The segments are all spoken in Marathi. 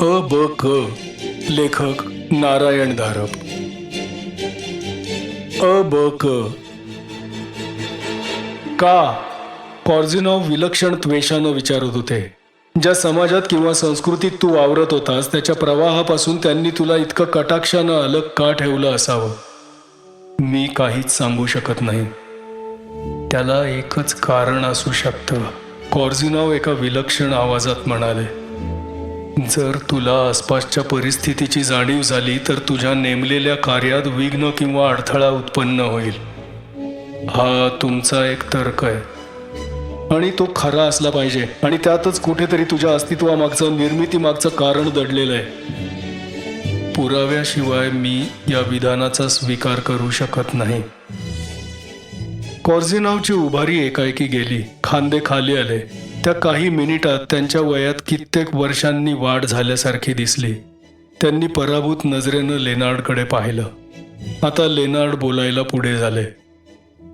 अ ब क. लेखक नारायण धारप. अ ब क. का कॉर्झिनॉव विलक्षण त्वेषानं विचारत होते. ज्या समाजात किंवा संस्कृतीत तू वावरत होतास त्याच्या प्रवाहापासून त्यांनी तुला इतकं कटाक्षानं अलग का ठेवलं असावं? मी काहीच सांगू शकत नाही. त्याला एकच कारण असू शकतं. कॉर्झिनॉव एका विलक्षण आवाजात म्हणाले जर तुला आसपासच्या परिस्थितीची जाणीव झाली तर तुझ्या नेमलेल्या कार्यात विघ्न किंवा अडथळा उत्पन्न होईल. हा तुमचा एक तर्क आहे. आणि तो खरा असला पाहिजे. आणि त्यातच कुठेतरी तुझ्या अस्तित्वामागचं निर्मितीमागचं कारण दडलेलं आहे. पुराव्याशिवाय मी या विधानाचा स्वीकार करू शकत नाही. कॉर्झिनावची उभारी एकाएकी गेली. खांदे खाली आले. त्या काही मिनिटात त्यांच्या वयात कित्येक वर्षांनी वाढ झाल्यासारखी दिसली. त्यांनी पराभूत नजरेनं लेनार्डकडे पाहिलं. आता लेनार्ड बोलायला पुढे झाले.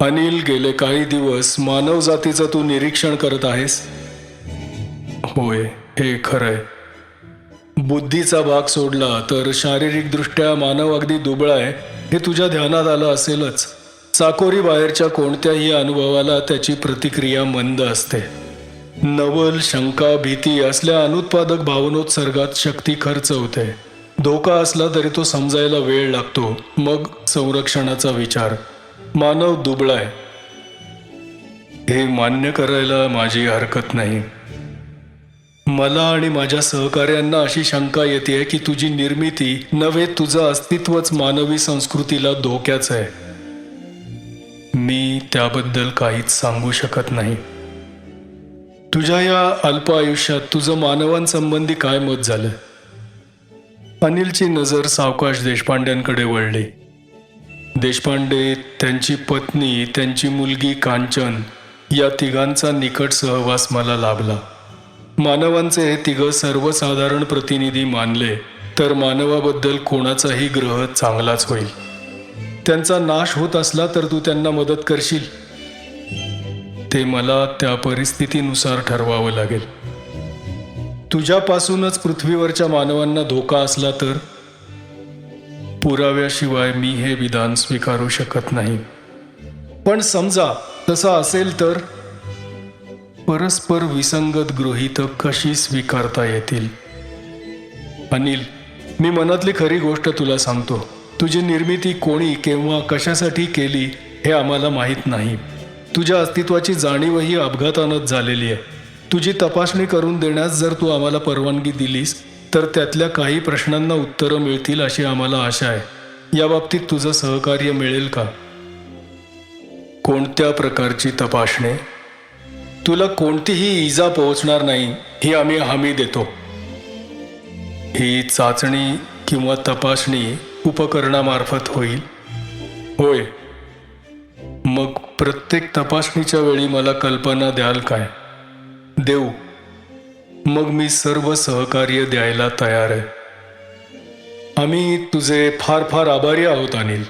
अनिल गेले काही दिवस मानव जातीचं तू निरीक्षण करत आहेस? होय हे खरंय. बुद्धीचा भाग सोडला तर शारीरिकदृष्ट्या मानव अगदी दुबळा आहे हे तुझ्या ध्यानात आलं असेलच. चाकोरी बाहेरच्या कोणत्याही अनुभवाला त्याची प्रतिक्रिया मंद असते. नवल शंका भीती असल्या अनुत्पादक भावनोत्सर्गात शक्ती खर्च होते. धोका असला तरी तो समजायला वेळ लागतो. मग संरक्षणाचा विचार. मानव दुबळाय. हे मान्य करायला माझी हरकत नाही. मला आणि माझ्या सहकार्यांना अशी शंका येते की तुझी निर्मिती नव्हे तुझं अस्तित्वच मानवी संस्कृतीला धोक्याच आहे. मी त्याबद्दल काहीच सांगू शकत नाही. तुझ्या या अल्प आयुष्यात तुझं मानवांसंबंधी काय मत झालं? अनिलची नजर सावकाश देशपांड्यांकडे वळली. देशपांडे त्यांची पत्नी त्यांची मुलगी कांचन या तिघांचा निकट सहवास मला लाभला. मानवांचे हे तिघं सर्वसाधारण प्रतिनिधी मानले तर मानवाबद्दल कोणाचाही ग्रह चांगलाच होईल. त्यांचा नाश होत असला तर तू त्यांना मदत करशील? ते मला त्या परिस्थितीनुसार ठरवावं लागेल. तुझ्यापासूनच पृथ्वीवरच्या मानवांना धोका असला तर पुराव्याशिवाय मी हे विधान स्वीकारू शकत नाही. पण समजा तसं असेल तर परस्पर विसंगत गृहीत कशी स्वीकारता येतील? अनिल मी मनातली खरी गोष्ट तुला सांगतो. तुझी निर्मिती कोणी केव्हा कशासाठी केली हे आम्हाला माहीत नाही. तुझ्या अस्तित्वाची जाणीवही अपघातानंच झालेली आहे. तुझी तपासणी करून देण्यास जर तू आम्हाला परवानगी दिलीस तर त्यातल्या काही प्रश्नांना उत्तरं मिळतील अशी आम्हाला आशा आहे. या बाबतीत तुझं सहकार्य मिळेल का? कोणत्या प्रकारची तपासणी? तुला कोणतीही इजा पोहोचणार नाही ही आम्ही हमी देतो. ही चाचणी किंवा तपासणी उपकरणामार्फत होईल. होय. मग प्रत्येक तपासणीच्या वेळी मला कल्पना द्याल काय? देऊ. मग मी सर्व सहकार्य द्यायला तयार आहे. आम्ही तुझे फार फार आभारी आहोत अनिल.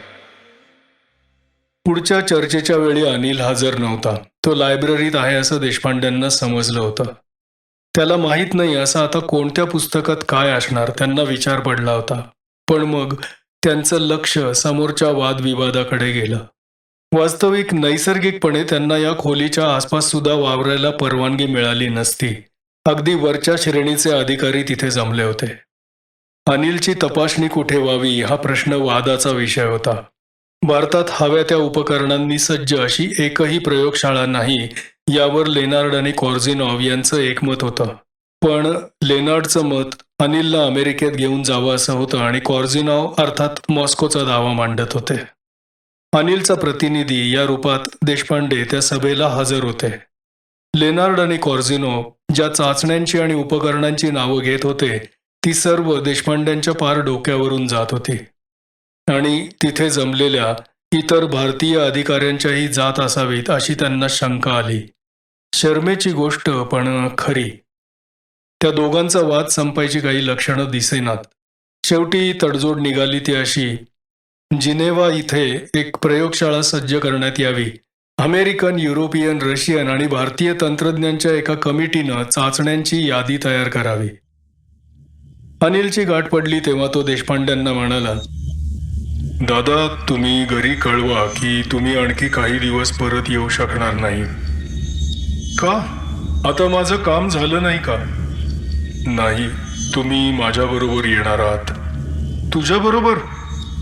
पुढच्या चर्चेच्या वेळी अनिल हजर नव्हता. तो लायब्ररीत आहे असं देशपांड्यांना समजलं होतं. त्याला माहीत नाही असं आता कोणत्या पुस्तकात काय असणार त्यांना विचार पडला होता. पण मग त्यांचं लक्ष समोरच्या वादविवादाकडे गेलं. वास्तविक नैसर्गिकपणे त्यांना या खोलीच्या आसपास सुद्धा वावरायला परवानगी मिळाली नसती. अगदी वरच्या श्रेणीचे अधिकारी तिथे जमले होते. अनिलची तपासणी कुठे व्हावी हा प्रश्न वादाचा विषय होता. भारतात हव्या त्या उपकरणांनी सज्ज अशी एकही प्रयोगशाळा नाही यावर लेनार्ड आणि कॉर्झिनॉव यांचं एकमत होतं. पण लेनार्डचं मत अनिलला अमेरिकेत घेऊन जावं असं होतं आणि कॉर्झिनॉव अर्थात मॉस्कोचा दावा मांडत होते. अनिलचा प्रतिनिधी या रूपात देशपांडे त्या सभेला हजर होते. लेनार्ड आणि कॉर्झिनो ज्या चाचण्यांची आणि उपकरणांची नावं घेत होते ती सर्व देशपांड्यांच्या पार डोक्यावरून जात होती. आणि तिथे जमलेल्या इतर भारतीय अधिकाऱ्यांच्याही जात असावीत अशी त्यांना शंका आली. शर्मेची गोष्ट पण खरी. त्या दोघांचा वाद संपायची काही लक्षणं दिसेनात. शेवटी तडजोड निघाली ती अशी जिनेवा इथे एक प्रयोगशाळा सज्ज करण्यात यावी. अमेरिकन युरोपियन रशियन आणि भारतीय तंत्रज्ञांच्या एका कमिटीनं चाचण्यांची यादी तयार करावी. अनिलची गाठ पडली तेव्हा तो देशपांड्यांना म्हणाला दादा तुम्ही घरी कळवा की तुम्ही आणखी काही दिवस परत येऊ शकणार नाही. का? आता माझं काम झालं नाही का? नाही तुम्ही माझ्याबरोबर येणार आहात. तुझ्याबरोबर?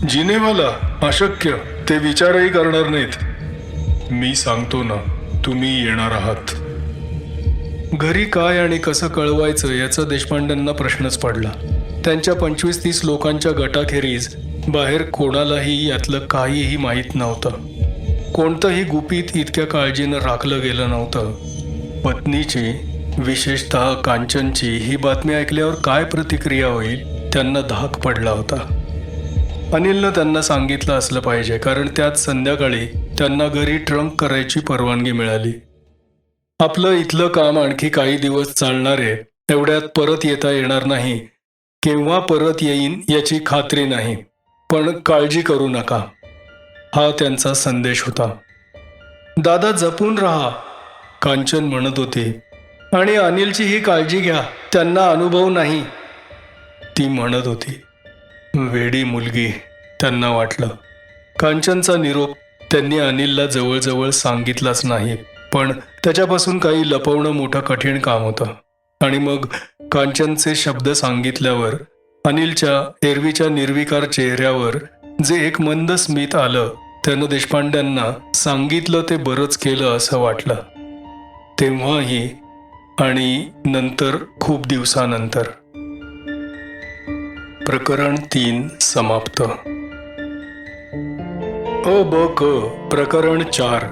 जिनेवाला अशक्य ते विचारही करणार नाहीत. मी सांगतो ना तुम्ही येणार आहात. घरी काय आणि कसं कळवायचं याचा देशपांड्यांना प्रश्नच पडला. त्यांच्या पंचवीस तीस लोकांच्या गटाखेरीज बाहेर कोणालाही यातलं काहीही माहीत नव्हतं. कोणतंही गुपित इतक्या काळजीनं राखलं गेलं नव्हतं. पत्नीची विशेषतः कांचनची ही बातमी ऐकल्यावर काय प्रतिक्रिया होईल त्यांना धाक पडला होता. अनिलनं त्यांना सांगितलं असलं पाहिजे कारण त्यात संध्याकाळी त्यांना घरी ट्रंक करायची परवानगी मिळाली. आपलं इथलं काम आणखी काही दिवस चालणार आहे एवढ्यात परत येता येणार नाही. केव्हा परत येईन याची खात्री नाही पण काळजी करू नका. हा त्यांचा संदेश होता. दादा जपून राहा कांचन म्हणत होते. आणि अनिलची ही काळजी घ्या त्यांना अनुभव नाही ती म्हणत होती. वेडी मुलगी त्यांना वाटलं. कांचनचा निरोप त्यांनी अनिलला जवळजवळ सांगितलाच नाही पण त्याच्यापासून काही लपवणं मोठं कठीण काम होतं. आणि मग कांचनचे शब्द सांगितल्यावर अनिलच्या एरवीच्या निर्विकार चेहऱ्यावर जे एक मंद स्मित आलं त्यानं देशपांड्यांना सांगितलं ते बरंच केलं असं वाटलं. तेव्हाही आणि नंतर खूप दिवसानंतर. प्रकरण तीन समाप्त. अ ब क प्रकरण चार.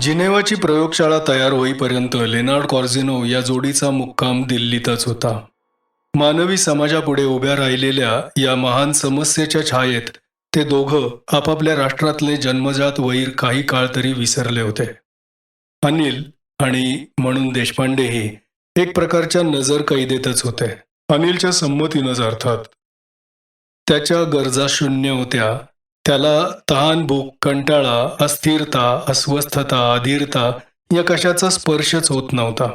जिनेवाची प्रयोगशाळा तयार होईपर्यंत लेनार्ड कॉर्झिनो या जोडीचा मुक्काम दिल्लीतच होता. मानवी समाजापुढे उभ्या राहिलेल्या या महान समस्येच्या छायेत ते दोघं आपापल्या राष्ट्रातले जन्मजात वैर काही काळ तरी विसरले होते. अनिल आणि म्हणून देशपांडेही एक प्रकारच्या नजर कैदेतच होते. अनिलच्या संमतीनंच अर्थात. त्याच्या गरजा शून्य होत्या. त्याला तहान भूक कंटाळा अस्थिरता अस्वस्थता अधीरता या कशाचा स्पर्शच होत नव्हता.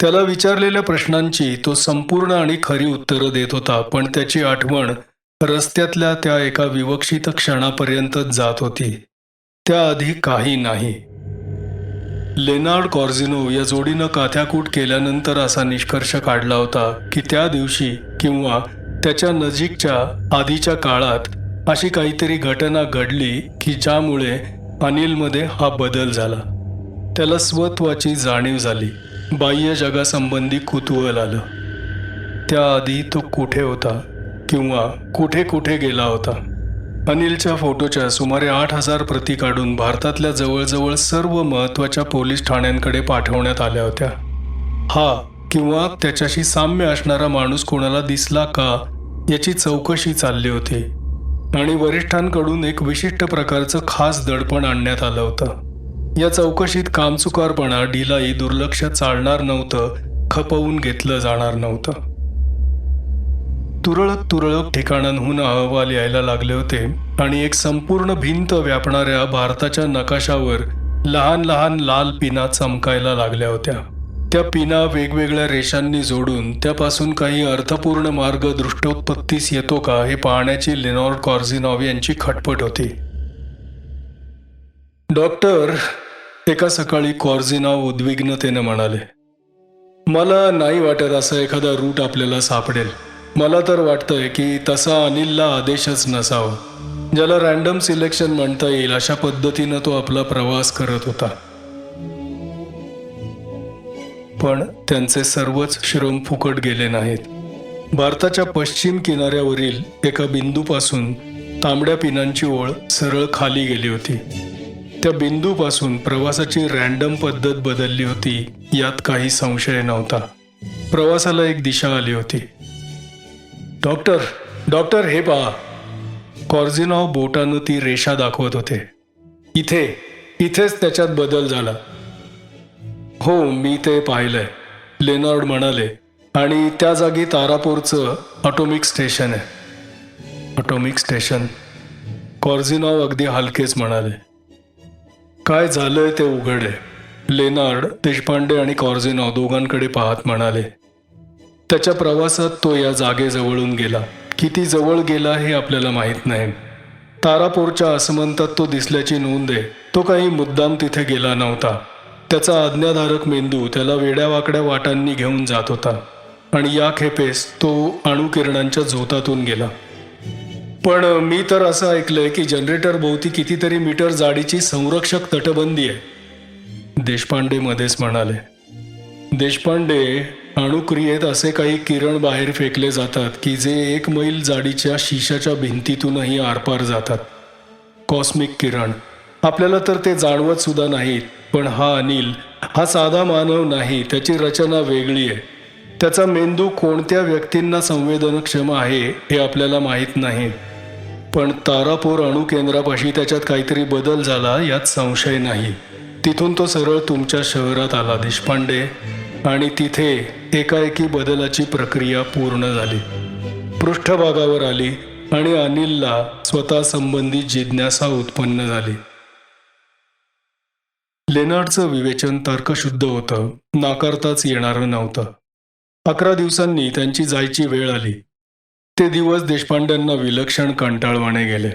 त्याला विचारलेल्या प्रश्नांची तो संपूर्ण आणि खरी उत्तरं देत होता पण त्याची आठवण रस्त्यातल्या त्या एका विवक्षित क्षणापर्यंतच जात होती. त्याआधी काही नाही. लेनार्ड कॉर्झिनो या जोडीनं काथ्याकूट केल्यानंतर असा निष्कर्ष काढला होता की त्या दिवशी किंवा त्याच्या नजीकच्या आधीच्या काळात अशी काहीतरी घटना घडली की ज्यामुळे अनिलमध्ये हा बदल झाला. त्याला स्वत्वाची जाणीव झाली. बाह्य जगासंबंधी कुतूहल आलं. त्याआधी तो कुठे होता किंवा कुठे कुठे गेला होता? अनिलच्या फोटोच्या सुमारे आठ हजार प्रती काढून भारतातल्या जवळजवळ सर्व महत्त्वाच्या पोलीस ठाण्यांकडे पाठवण्यात आल्या होत्या. हा किंवा त्याच्याशी साम्य असणारा माणूस कोणाला दिसला का याची चौकशी चालली होती. आणि वरिष्ठांकडून एक विशिष्ट प्रकारचं खास दडपण आणण्यात आलं होतं. या चौकशीत कामचुकारपणा ढिलाई दुर्लक्ष चालणार नव्हतं खपवून घेतलं जाणार नव्हतं. तुरळक तुरळक ठिकाणांहून अहवाल यायला लागले होते आणि एक संपूर्ण भिंत व्यापणाऱ्या भारताच्या नकाशावर लहान लहान लाल पिना चमकायला लागल्या होत्या. त्या पिना वेगवेगळ्या रेषांनी जोडून त्यापासून काही अर्थपूर्ण मार्ग दृष्टोत्पत्तीस येतो का हे पाहण्याची लेनॉर्ड कॉर्झिनॉव यांची खटपट होती. डॉक्टर एका सकाळी कॉर्झिनॉव उद्विग्नतेने म्हणाले मला नाही वाटत असा एखादा रूट आपल्याला सापडेल. मला तर वाटतंय की तसा अनिलला आदेशच नसावा. ज्याला रॅन्डम सिलेक्शन म्हणता येईल अशा पद्धतीनं तो आपला प्रवास करत होता. पण त्यांचे सर्वच श्रम फुकट गेले नाहीत. भारताच्या पश्चिम किनाऱ्यावरील एका बिंदूपासून तांबड्या पिनांची ओळ सरळ खाली गेली होती. त्या बिंदूपासून प्रवासाची रॅन्डम पद्धत बदलली होती यात काही संशय नव्हता. प्रवासाला एक दिशा आली होती. डॉक्टर डॉक्टर हे पहा. कॉर्झिनॉ बोटानं ती रेषा दाखवत होते. इथे इथेच त्याच्यात बदल झाला. हो मी ते पाहिलंय लेनॉर्ड म्हणाले. आणि त्या जागी तारापूरचं ऑटोमिक स्टेशन आहे. Atomic station? कॉर्झिनॉव अगदी हलकेच म्हणाले. काय झालंय ते उघड? आहे लेनार्ड देशपांडे आणि कॉर्झिनॉ दोघांकडे पाहत म्हणाले. त्याच्या प्रवासात तो या जागेजवळून गेला. किती जवळ गेला हे आपल्याला माहीत नाही. तारापूरच्या आसमंतात तो दिसल्याची नोंद आहे. तो काही मुद्दाम तिथे गेला नव्हता. त्याचा आज्ञाधारक मेंदू त्याला वेड्यावाकड्या वाटांनी घेऊन जात होता. आणि या खेपेस तो अणुकिरणांच्या झोतातून गेला. पण मी तर असं ऐकलंय की जनरेटर भोवती कितीतरी मीटर जाडीची संरक्षक तटबंदी आहे. देशपांडे मध्येच म्हणाले. देशपांडे अणुक्रियेत असे काही किरण बाहेर फेकले जातात की जे एक मैल जाडीच्या शिशाच्या भिंतीतूनही आरपार जातात. कॉस्मिक किरण. आपल्याला तर ते जाणवत सुद्धा नाहीत पण हा अनिल हा साधा मानव नाही त्याची रचना वेगळी आहे. त्याचा मेंदू कोणत्या व्यक्तींना संवेदनक्षम आहे हे आपल्याला माहीत नाही. पण तारापूर अणुकेंद्रापाशी त्याच्यात काहीतरी बदल झाला यात संशय नाही. तिथून तो सरळ तुमच्या शहरात आला देशपांडे. आणि तिथे एकाएकी बदलाची प्रक्रिया पूर्ण झाली. पृष्ठभागावर आली आणि अनिलला स्वतः संबंधी जिज्ञासा उत्पन्न झाली. लेनार्डचं विवेचन तर्कशुद्ध होतं नाकारताच येणारं नव्हतं. अकरा दिवसांनी त्यांची जायची वेळ आली. ते दिवस देशपांड्यांना विलक्षण कंटाळवाणे गेले.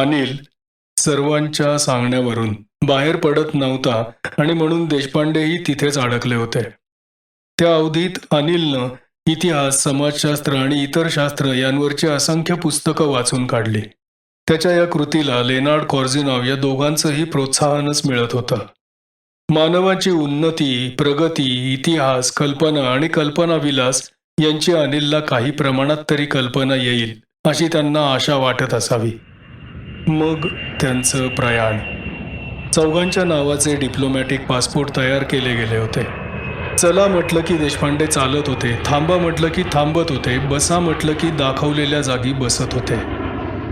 अनिल सर्वांच्या सांगण्यावरून बाहेर पडत नव्हता आणि म्हणून देशपांडेही तिथेच अडकले होते. त्या अवधीत अनिलनं इतिहास समाजशास्त्र आणि इतर शास्त्र यांवरची असंख्य पुस्तकं वाचून काढली. त्याच्या या कृतीला लेनार्ड कॉर्झिनॉव या दोघांचंही प्रोत्साहनच मिळत होतं. मानवाची उन्नती प्रगती इतिहास कल्पना आणि कल्पनाविलास यांची अनिलला काही प्रमाणात तरी कल्पना येईल अशी त्यांना आशा वाटत असावी. मग त्यांचं प्रयाण. चौघांच्या नावाचे डिप्लोमॅटिक पासपोर्ट तयार केले गेले होते. चला म्हटलं की देशपांडे चालत होते थांबा म्हटलं की थांबत होते बसा म्हटलं की दाखवलेल्या जागी बसत होते.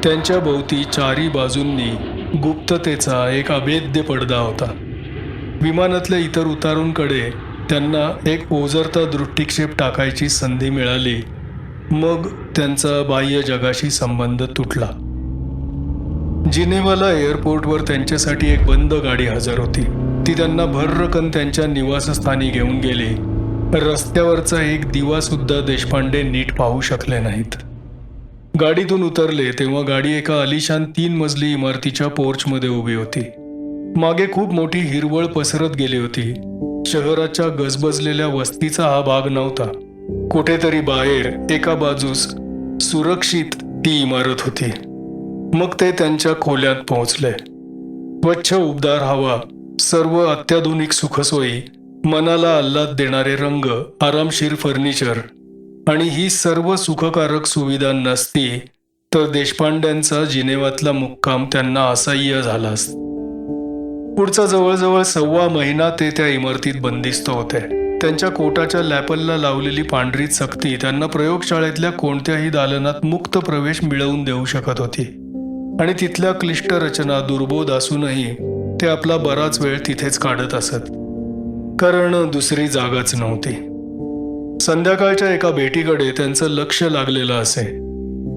त्यांच्या भोवती चारी बाजूंनी गुप्ततेचा एक अभेद्य पडदा होता. विमानातल्या इतर उतारूंकडे त्यांना एक ओझरता दृष्टिक्षेप टाकायची संधी मिळाली. मग त्यांचा बाह्य जगाशी संबंध तुटला. जिनेवाला एअरपोर्टवर त्यांच्यासाठी एक बंद गाडी हजर होती. ती त्यांना भर्रकन त्यांच्या निवासस्थानी घेऊन गेली. रस्त्यावरचा एक दिवा सुद्धा देशपांडे नीट पाहू शकले नाहीत. गाडीतून उतरले तेव्हा गाडी एका अलिशान तीन मजली इमारतीच्या पोर्चमध्ये उभी होती. मागे खूप मोठी हिरवळ पसरत गेली होती. शहराच्या गजबजलेल्या वस्तीचा हा भाग नव्हता. कुठेतरी बाहेर एका बाजूस सुरक्षित ती इमारत होती. मग ते त्यांच्या खोल्यात पोहोचले. स्वच्छ उबदार हवा सर्व अत्याधुनिक सुखसोयी मनाला आल्हाद देणारे रंग आरामशीर फर्निचर आणि ही सर्व सुखकारक सुविधा नसती तर देशपांड्यांचा जिनेवातला मुक्काम त्यांना असह्य झाला पुढचा जवळजवळ सव्वा महिना ते त्या इमारतीत बंदिस्त होते. त्यांच्या कोटाच्या लॅपलला लावलेली पांढरी सक्ती त्यांना प्रयोगशाळेतल्या कोणत्याही दालनात मुक्त प्रवेश मिळवून देऊ शकत होती. आणि तिथल्या क्लिष्ट रचना दुर्बोध असूनही ते आपला बराच वेळ तिथेच काढत असत. कारण दुसरी जागाच नव्हती. संध्याकाळच्या एका भेटीकडे त्यांचं लक्ष लागलेलं असे.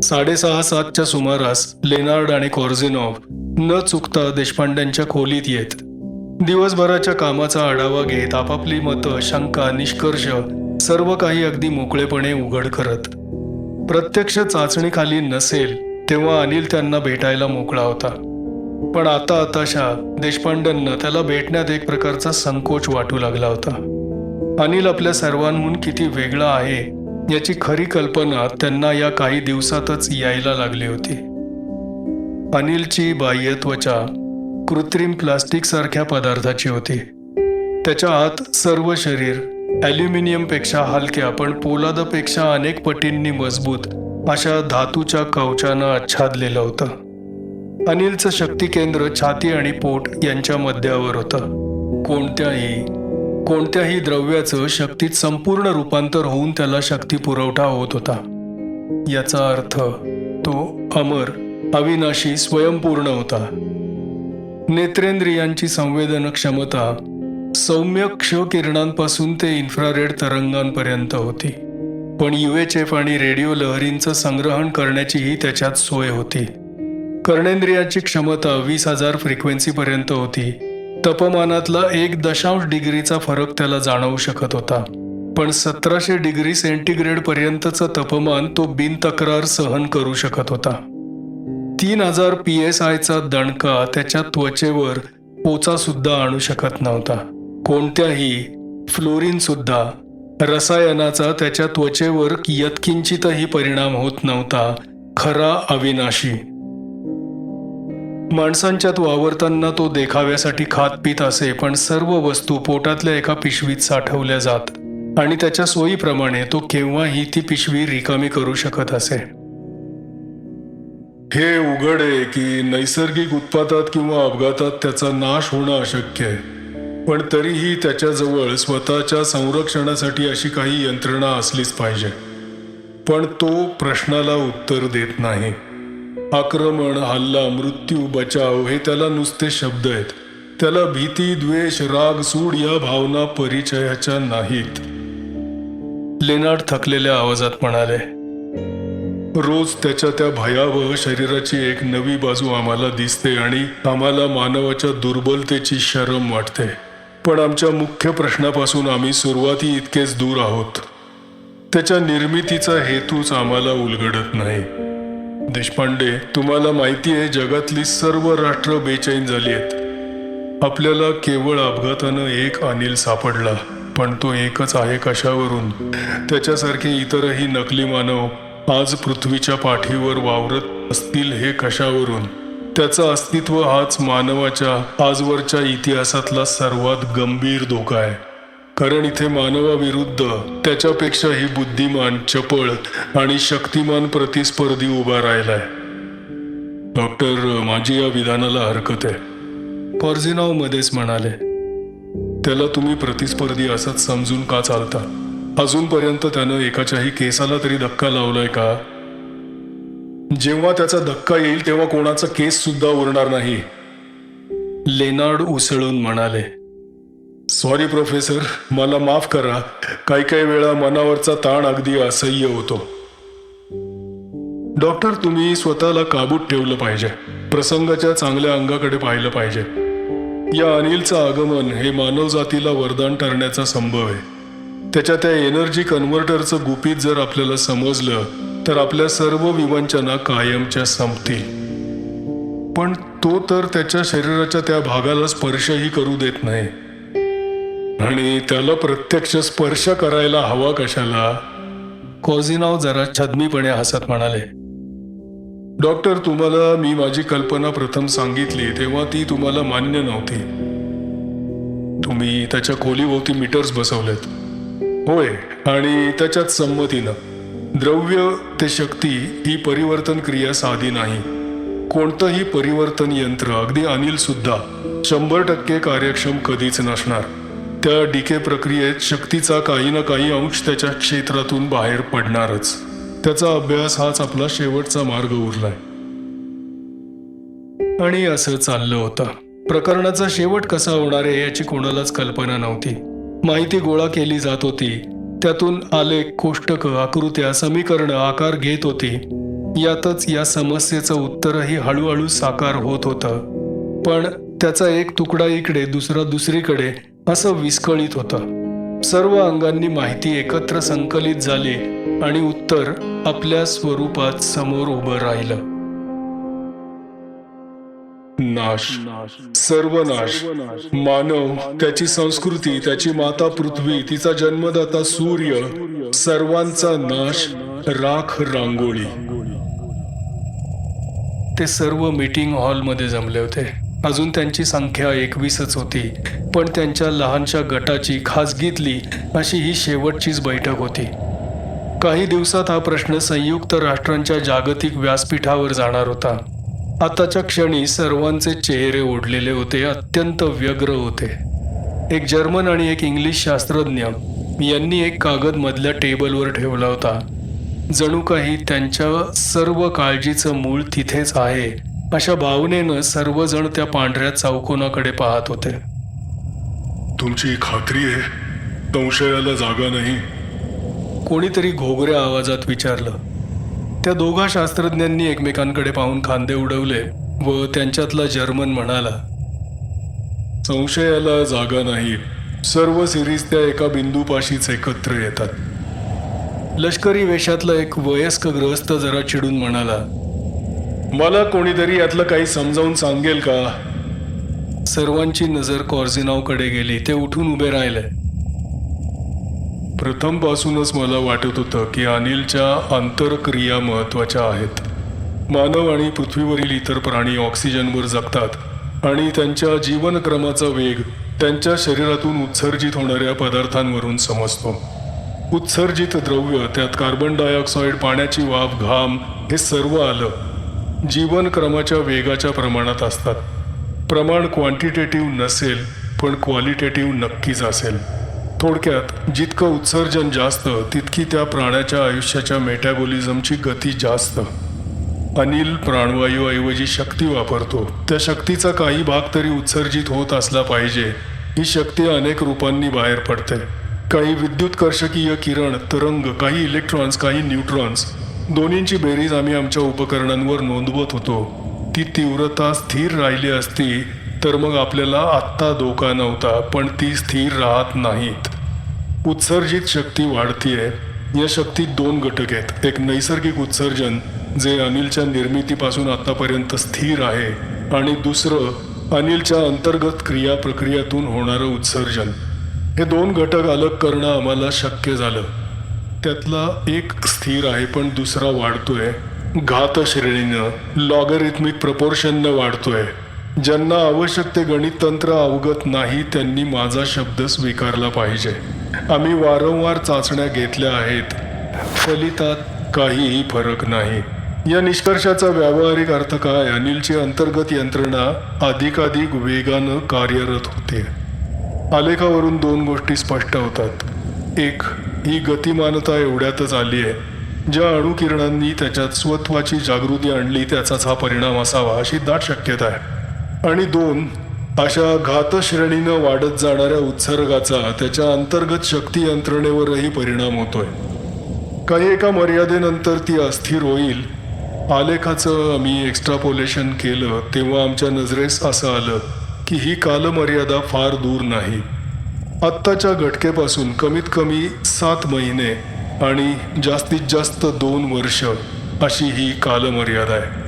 साडेसहा सातच्या सुमारास लेनार्ड आणि कॉर्झिनॉव न चुकता देशपांड्यांच्या खोलीत येत. दिवसभराच्या कामाचा आढावा घेत आपापली मतं शंका निष्कर्ष सर्व काही अगदी मोकळेपणे उघड करत. प्रत्यक्ष चाचणीखाली नसेल तेव्हा अनिल त्यांना भेटायला मोकळा होता. पण आता आताशा देशपांडेंना त्याला भेटण्यात एक प्रकारचा संकोच वाटू लागला होता. अनिल आपल्या सर्वांहून किती वेगळा आहे याची खरी कल्पना त्यांना या काही दिवसातच यायला लागली होती. अनिलची बाह्य त्वचा कृत्रिम प्लास्टिक सारख्या पदार्थाची होती. त्याच्या आत सर्व शरीर ॲल्युमिनियमपेक्षा हलक्या पण पोलादापेक्षा अनेक पटींनी मजबूत अशा धातूच्या कवचानं आच्छादलेलं होतं. अनिलचं शक्ती केंद्र छाती आणि पोट यांच्या मध्यावर होतं. कोणत्याही कोणत्याही द्रव्याचं शक्तीत संपूर्ण रूपांतर होऊन त्याला शक्ती पुरवठा होत होता. याचा अर्थ तो अमर अविनाशी स्वयंपूर्ण होता. नेत्रेंद्रियांची संवेदन क्षमता सौम्य क्ष किरणांपासून ते इन्फ्रारेड तरंगांपर्यंत होती. पण यू एच एफ आणि रेडिओ लहरींचं संग्रहण करण्याचीही त्याच्यात सोय होती. कर्णेंद्रियाची क्षमता वीस हजार फ्रिक्वेन्सीपर्यंत होती. तापमानातला एक दशांश डिग्रीचा फरक त्याला जाणवू शकत होता. पण सतराशे डिग्री सेंटीग्रेड पर्यंतचं तापमान तो बिनतक्रार सहन करू शकत होता. तीन हजार पी एस आयचा दणका त्याच्या त्वचेवर पोचा सुद्धा आणू शकत नव्हता. कोणत्याही फ्लोरीनसुद्धा रसायनाचा त्याच्या त्वचेवर यत्किंचितही परिणाम होत नव्हता. खरा अविनाशी. माणसांच्यात वावरताना तो देखाव्यासाठी खात पित असे पण सर्व वस्तू पोटातल्या एका पिशवीत साठवल्या जात. आणि त्याच्या सोयीप्रमाणे तो केव्हाही ती पिशवी रिकामी करू शकत असे. हे उघड आहे की नैसर्गिक उत्पातात किंवा अपघातात त्याचा नाश होणं अशक्य आहे. पण तरीही त्याच्याजवळ स्वतःच्या संरक्षणासाठी अशी काही यंत्रणा असलीच पाहिजे. पण तो प्रश्नाला उत्तर देत नाही. आक्रमण हल्ला मृत्यू बचाव हे त्याला नुसते शब्द आहेत. त्याला भीती द्वेष राग सूड या भावना परिचयाच्या नाहीत. लेनार्ड थकलेल्या आवाजात म्हणाले रोज त्याच्या त्या भयावह शरीराची एक नवी बाजू आम्हाला दिसते आणि आम्हाला मानवाच्या दुर्बलतेची शरम वाटते. पण आमच्या मुख्य प्रश्नापासून आम्ही सुरुवाती इतकेच दूर आहोत. त्याच्या निर्मितीचा हेतूच आम्हाला उलगडत नाही. देशपांडे तुम्हाला माहिती आहे जगातली सर्व राष्ट्र बेचैन झाली आहेत. आपल्याला केवळ अपघातानं एक अनिल सापडला पण तो एकच आहे कशावरून? त्याच्यासारखे इतरही नकली मानव आज पृथ्वीच्या पाठीवर वावरत असतील हे कशावरून? त्याचं अस्तित्व हाच मानवाच्या आजवरच्या इतिहासातला सर्वात गंभीर धोका आहे. कारण इथे मानवाविरुद्ध त्याच्यापेक्षाही बुद्धिमान चपळ आणि शक्तिमान प्रतिस्पर्धी उभा राहिलाय. डॉक्टर माझी या विधानाला हरकत आहे. कॉर्झिनॉव मध्येच म्हणाले त्याला तुम्ही प्रतिस्पर्धी असत समजून का चालता? अजूनपर्यंत त्यानं एकाच्याही केसाला तरी धक्का लावलाय का? जेव्हा त्याचा धक्का येईल तेव्हा कोणाचा केस सुद्धा उरणार नाही. लेनार्ड उसळून म्हणाले सॉरी प्रोफेसर मला माफ करा. काही काही वेळा मनावरचा ताण अगदी असह्य होतो. डॉक्टर तुम्ही स्वतःला काबूत ठेवलं पाहिजे. प्रसंगाच्या चांगल्या अंगाकडे पाहिलं पाहिजे. या अनिलचं आगमन हे मानवजातीला वरदान ठरण्याचा संभव आहे. त्याच्या त्या एनर्जी कन्व्हर्टरचं गुपित जर आपल्याला समजलं तर आपल्या सर्व विवंचना कायमच्या संपतील. पण तो तर त्याच्या शरीराच्या त्या भागाला स्पर्शही करू देत नाही. आणि त्याला प्रत्यक्ष स्पर्श करायला हवा कशाला? कॉझिनाव जरा छदमीपणे हसत म्हणाले डॉक्टर तुम्हाला मी माझी कल्पना प्रथम सांगितली तेव्हा ती तुम्हाला मान्य नव्हती. तुम्ही त्याच्या खोलीभोवती मीटर्स बसवलेत. होय आणि त्याच्यात संमतीनं द्रव्य ते शक्ती ही परिवर्तन क्रिया साधी नाही. कोणतंही परिवर्तन यंत्र अगदी अनिल सुद्धा शंभर टक्के कार्यक्षम कधीच नसणार. त्या डीके प्रक्रियेत शक्तीचा काही ना काही अंश त्याच्या क्षेत्रातून बाहेर पडणारच. त्याचा अभ्यास हाच आपला शेवटचा मार्ग उरलाय. आणि असं चाललं होतं. प्रकरणाचा शेवट कसा होणार आहे याची कोणालाच कल्पना नव्हती. माहिती गोळा केली जात होती. त्यातून आलेख कोष्टक आकृत्या समीकरण आकार घेत होती. यातच या समस्येचं उत्तरही हळूहळू साकार होत होतं. पण त्याचा एक तुकडा इकडे दुसरा दुसरीकडे असं विस्कळीत होतं. सर्व अंगांनी माहिती एकत्र संकलित झाली आणि उत्तर आपल्या स्वरूपात समोर उभं राहिलं. नाश. सर्वनाश मानव त्याची संस्कृती त्याची माता पृथ्वी तिचा जन्मदाता सूर्य सर्वांचा नाश राख रांगोळी. ते सर्व मीटिंग हॉलमध्ये जमले होते. अजून त्यांची संख्या एकवीसच होती. पण त्यांच्या लहानशा गटाची खासगीतली अशी ही शेवटचीच बैठक होती. काही दिवसात हा प्रश्न संयुक्त राष्ट्रांच्या जागतिक व्यासपीठावर जाणार होता. आताच्या क्षणी सर्वांचे चेहरे ओढलेले होते अत्यंत व्यग्र होते. एक जर्मन आणि एक इंग्लिश शास्त्रज्ञ यांनी एक कागद मधल्या टेबलवर ठेवला होता. जणू काही त्यांच्या सर्व काळजीचं मूळ तिथेच आहे अशा भावनेनं सर्वजण त्या पांढऱ्या चौकोनाकडे पाहत होते. तुमची खात्री आहे संशयाला जागा नाही. कोणीतरी घोगऱ्या आवाजात विचारलं. त्या दोघा शास्त्रज्ञांनी एकमेकांकडे पाहून खांदे उडवले व त्यांच्यातला जर्मन म्हणाला संशयाला जागा नाही. सर्व सिरीज त्या एका बिंदूपाशीच एकत्र येतात. लष्करी वेशातला एक वयस्क ग्रहस्थ जरा चिडून म्हणाला मला कोणीतरी यातलं काही समजावून सांगेल का? सर्वांची नजर कॉर्झिनावकडे गेली. ते उठून उभे राहिले. प्रथमपासूनच मला वाटत होतं की अनिलच्या आंतरक्रिया महत्त्वाच्या आहेत. मानव आणि पृथ्वीवरील इतर प्राणी ऑक्सिजनवर जगतात आणि त्यांच्या जीवनक्रमाचा वेग त्यांच्या शरीरातून उत्सर्जित होणाऱ्या पदार्थांवरून समजतो. उत्सर्जित द्रव्य त्यात कार्बन डायऑक्साईड पाण्याची वाफ घाम हे सर्व आलं जीवनक्रमाच्या वेगाच्या प्रमाणात असतात. प्रमाण क्वांटिटेटिव्ह नसेल पण क्वालिटेटिव्ह नक्कीच असेल. थोडक्यात जितकं उत्सर्जन जास्त तितकी त्या प्राण्याच्या आयुष्याच्या मेटॅबॉलिझमची गती जास्त. अनिल प्राणवायूऐवजी शक्ती वापरतो. त्या शक्तीचा काही भाग तरी उत्सर्जित होत असला पाहिजे. ही शक्ती अनेक रूपांनी बाहेर पडते. काही विद्युतकर्षकीय किरण तरंग काही इलेक्ट्रॉन्स काही न्यूट्रॉन्स दोन्हींची बेरीज आम्ही आमच्या उपकरणांवर नोंदवत होतो. ती तीव्रता स्थिर राहिली असती तर मग आपल्याला आत्ता धोका नव्हता पण ती स्थिर राहत नाहीत. उत्सर्जित शक्ती वाढतीये. या शक्तीत दोन घटक आहेत. एक नैसर्गिक उत्सर्जन जे अनिलच्या निर्मितीपासून आतापर्यंत स्थिर आहे आणि दुसरं अनिलच्या अंतर्गत क्रिया प्रक्रियातून होणारं उत्सर्जन. हे दोन घटक अलग करणं आम्हाला शक्य झालं. त्यातला एक स्थिर आहे पण दुसरा वाढतोय. घात श्रेणीनं लॉगरिथमिक प्रपोर्शननं वाढतोय. ज्यांना आवश्यक ते गणित तंत्र अवगत नाही त्यांनी माझा शब्द स्वीकारला पाहिजे. आम्ही वारंवार चाचण्या घेतल्या आहेत. फलितात काहीही फरक नाही. या निष्कर्षाचा व्यावहारिक अर्थ काय? अनिलची अंतर्गत यंत्रणा अधिकाधिक वेगानं कार्यरत होते. आलेखावरून दोन गोष्टी स्पष्ट होतात. एक ही गतिमानता एवढ्यातच आली आहे. ज्या अणुकिरणांनी त्याच्यात स्वत्वाची जागृती आणली त्याचाच हा परिणाम असावा अशी दाट शक्यता आहे. आणि दोन अशा घातश्रेणीनं वाढत जाणाऱ्या उत्सर्गाचा त्याच्या अंतर्गत शक्ती यंत्रणेवरही परिणाम होतोय. काही एका मर्यादेनंतर ती अस्थिर होईल. आलेखाचं आम्ही एक्स्ट्रापोलेशन केलं तेव्हा आमच्या नजरेस असं आलं की ही कालमर्यादा फार दूर नाही. आत्ताच्या घटकेपासून कमीत कमी सात महिने आणि जास्तीत जास्त दोन वर्ष अशी ही कालमर्यादा आहे.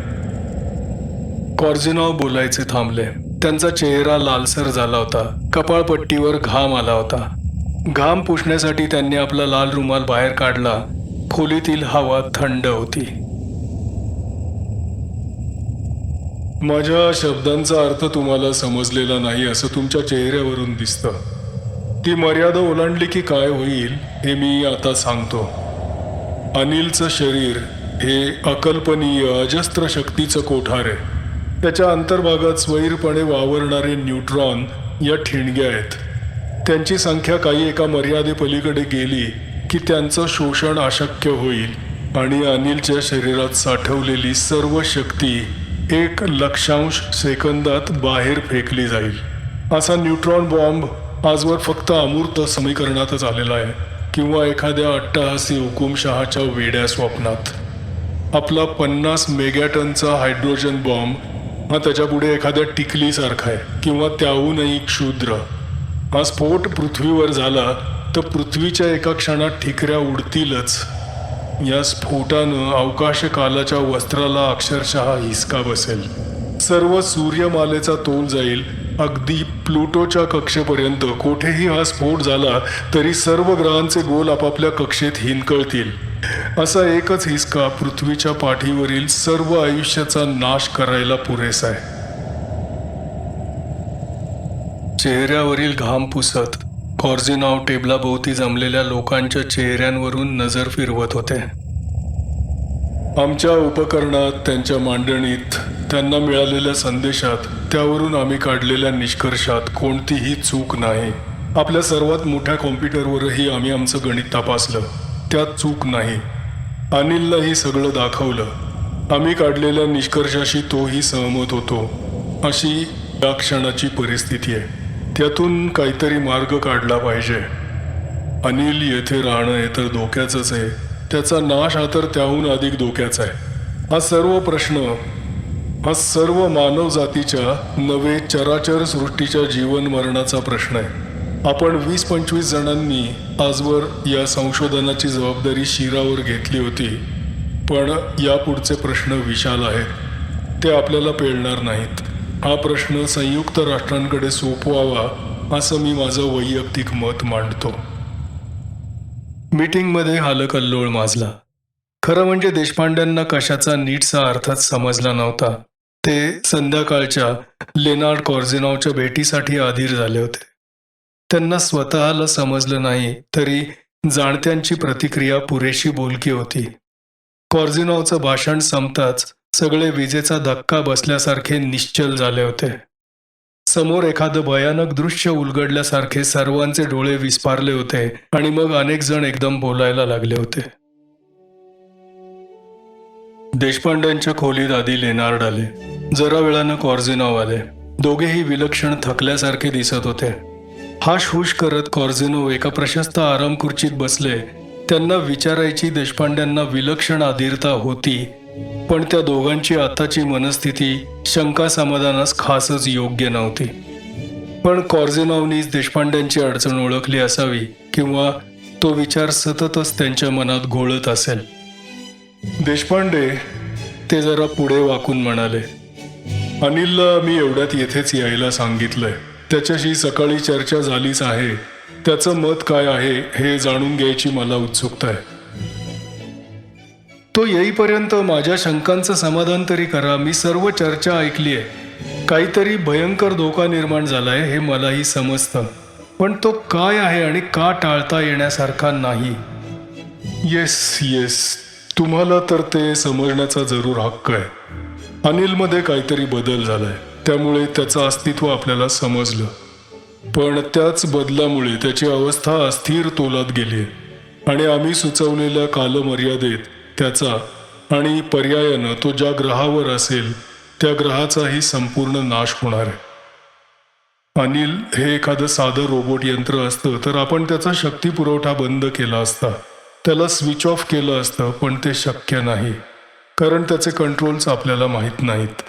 कॉर्झिनॉव बोलायचे थांबले. त्यांचा चेहरा लालसर झाला होता. कपाळपट्टीवर घाम आला होता. घाम पुसण्यासाठी त्यांनी आपला लाल रुमाल बाहेर काढला. खोलीतील हवा थंड होती. माझ्या शब्दांचा अर्थ तुम्हाला समजलेला नाही असं तुमच्या चेहऱ्यावरून दिसतं. ती मर्यादा ओलांडली की काय होईल हे मी आता सांगतो. अनिलचं शरीर हे अकल्पनीय अजस्त्र शक्तीचं कोठार आहे. त्याच्या अंतर्भागात स्वैरपणे वावरणारे न्यूट्रॉन या ठिणग्या आहेत. त्यांची संख्या काही एका मर्यादेपलीकडे गेली की त्यांचं शोषण अशक्य होईल आणि अनिलच्या शरीरात साठवलेली सर्व शक्ती एक लक्षांश सेकंदात बाहेर फेकली जाईल. असा न्यूट्रॉन बॉम्ब आजवर फक्त अमूर्त समीकरणातच आलेला आहे किंवा एखाद्या अट्टहासी हुकुमशहाच्या वेड्या स्वप्नात. आपला पन्नास मेगॅटनचा हायड्रोजन बॉम्ब हा त्याच्यापुढे एखाद्या टिकलीसारखा आहे किंवा त्याहूनही क्षुद्र. हा स्फोट पृथ्वीवर झाला तर पृथ्वीच्या एका क्षणात ठिकऱ्या उडतीलच. या स्फोटानं अवकाश कालाच्या वस्त्राला अक्षरशः हिसका बसेल. सर्व सूर्यमालेचा तोल जाईल. अगदी प्लुटोच्या कक्षेपर्यंत कोठेही हा स्फोट झाला तरी सर्व ग्रहांचे गोल आपापल्या कक्षेत हिनकळतील असा एकच हिसका पृथ्वीच्या पाठीवरील सर्व आयुष्याचा नाश करायला पुरेसा आहे. चेहऱ्यावरील घाम पुसत कॉर्झिनॉव टेबलाभोवती जमलेल्या लोकांच्या चेहऱ्यांवरून नजर फिरवत होते. आमच्या उपकरणात त्यांच्या मांडणीत त्यांना मिळालेल्या संदेशात त्यावरून आम्ही काढलेल्या निष्कर्षात कोणतीही चूक नाही. आपल्या सर्वात मोठ्या कॉम्प्युटरवरही आम्ही आमचं गणित तपासलं. त्यात चूक नाही. अनिललाही सगळं दाखवलं. आम्ही काढलेल्या निष्कर्षाशी तोही सहमत होतो. अशी या क्षणाची परिस्थिती आहे. त्यातून काहीतरी मार्ग काढला पाहिजे. अनिल येथे राहणं हे तर धोक्याचंच आहे. त्याचा नाश हा तर त्याहून अधिक धोक्याचा आहे. हा सर्व प्रश्न हा सर्व मानव जातीच्या नवे चराचर सृष्टीच्या जीवन मरणाचा प्रश्न आहे. आपण वीस पंचवीस जणांनी आजवर या संशोधनाची जबाबदारी शिरावर घेतली होती. पण यापुढचे प्रश्न विशाल आहेत. ते आपल्याला पेलणार नाहीत. हा प्रश्न संयुक्त राष्ट्रांकडे सोपवावा असं मी माझं वैयक्तिक मत मांडतो. मीटिंगमध्ये हालकल्लोळ माजला. खरं म्हणजे देशपांड्यांना कशाचा नीटसा अर्थात समजला नव्हता. ते संध्याकाळच्या लेनार्ड कॉर्झिनॉवच्या भेटीसाठी आधीर झाले होते. त्यांना स्वतःला समजलं नाही तरी जाणत्यांची प्रतिक्रिया पुरेशी बोलकी होती. कॉर्झिनॉवचं भाषण संपताच सगळे विजेचा धक्का बसल्यासारखे निश्चल झाले होते. समोर एखादं भयानक दृश्य उलगडल्यासारखे सर्वांचे डोळे विस्पारले होते आणि मग अनेक जण एकदम बोलायला लागले होते. देशपांड्यांच्या खोलीत आधी लेनार्ड आले. जरा वेळानं कॉर्झिनॉव आले. दोघेही विलक्षण थकल्यासारखे दिसत होते. हाश हुश करत कॉर्झिनो एका प्रशस्त आराम खुर्चीत बसले. त्यांना विचारायची देशपांड्यांना विलक्षण अधीरता होती पण त्या दोघांची आताची मनस्थिती शंका समाधानास खासच योग्य नव्हती. पण कॉर्झिनॉवनीच देशपांड्यांची अडचण ओळखली असावी किंवा तो विचार सततच त्यांच्या मनात घोळत असेल. देशपांडे ते जरा पुढे वाकून म्हणाले अनिलला मी एवढ्यात येथेच यायला सांगितलंय. त्याच्याशी सकाळी चर्चा झालीच आहे. त्याचं मत काय आहे हे जाणून घ्यायची मला उत्सुकता आहे. तो येईपर्यंत माझ्या शंकांचं समाधान तरी करा. मी सर्व चर्चा ऐकली आहे काहीतरी भयंकर धोका निर्माण झालाय हे मलाही समजतं. पण तो काय आहे आणि का टाळता येण्यासारखा नाही. Yes yes. तुम्हाला तर ते समजण्याचा जरूर हक्क आहे. अनिलमध्ये काहीतरी बदल झालाय. त्यामुळे त्याचं अस्तित्व आपल्याला समजलं. पण त्याच बदलामुळे त्याची अवस्था अस्थिर तोलात गेली. आणि आम्ही सुचवलेल्या कालमर्यादेत त्याचा आणि पर्यायानं तो ज्या ग्रहावर असेल त्या ग्रहाचाही संपूर्ण नाश होणार आहे. अनिल हे एखादं साधं रोबोट यंत्र असतं तर आपण त्याचा शक्ती पुरवठा बंद केला असता. त्याला स्विच ऑफ केलं असतं पण ते शक्य नाही. कारण त्याचे कंट्रोल्स आपल्याला माहीत नाहीत.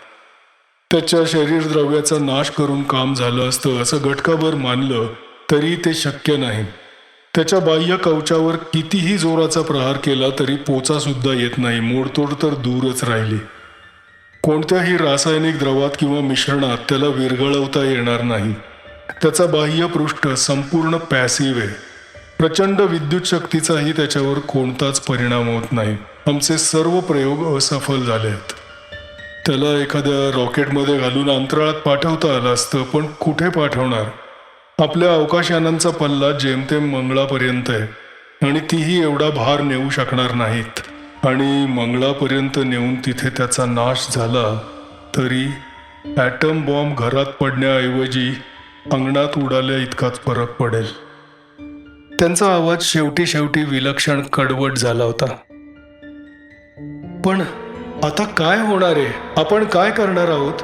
त्याच्या शरीर द्रव्याचा नाश करून काम झालं असतं असं घटकाभर मानलं तरी ते शक्य नाही. त्याच्या बाह्य कवचावर कितीही जोराचा प्रहार केला तरी पोचा सुद्धा येत नाही मोडतोड तर दूरच राहिली. कोणत्याही रासायनिक द्रवात किंवा मिश्रणात त्याला विरघळवता येणार नाही. त्याचा बाह्य पृष्ठ संपूर्ण पॅसिव्ह आहे. प्रचंड विद्युत शक्तीचाही त्याच्यावर कोणताच परिणाम होत नाही. आमचे सर्व प्रयोग असफल झाले आहेत त्याला एखाद्या रॉकेटमध्ये घालून अंतराळात पाठवता आलं असतं पण कुठे पाठवणार? आपल्या अवकाशयानांचा पल्ला जेमतेम मंगळापर्यंत आहे आणि तीही एवढा भार नेऊ शकणार नाहीत. आणि मंगळापर्यंत नेऊन तिथे त्याचा नाश झाला तरी ॲटम बॉम्ब घरात पडण्याऐवजी अंगणात उडाल्या इतकाच फरक पडेल. त्यांचा आवाज शेवटी शेवटी विलक्षण कडवट झाला होता. पण आता काय होणार आहे? आपण काय करणार आहोत?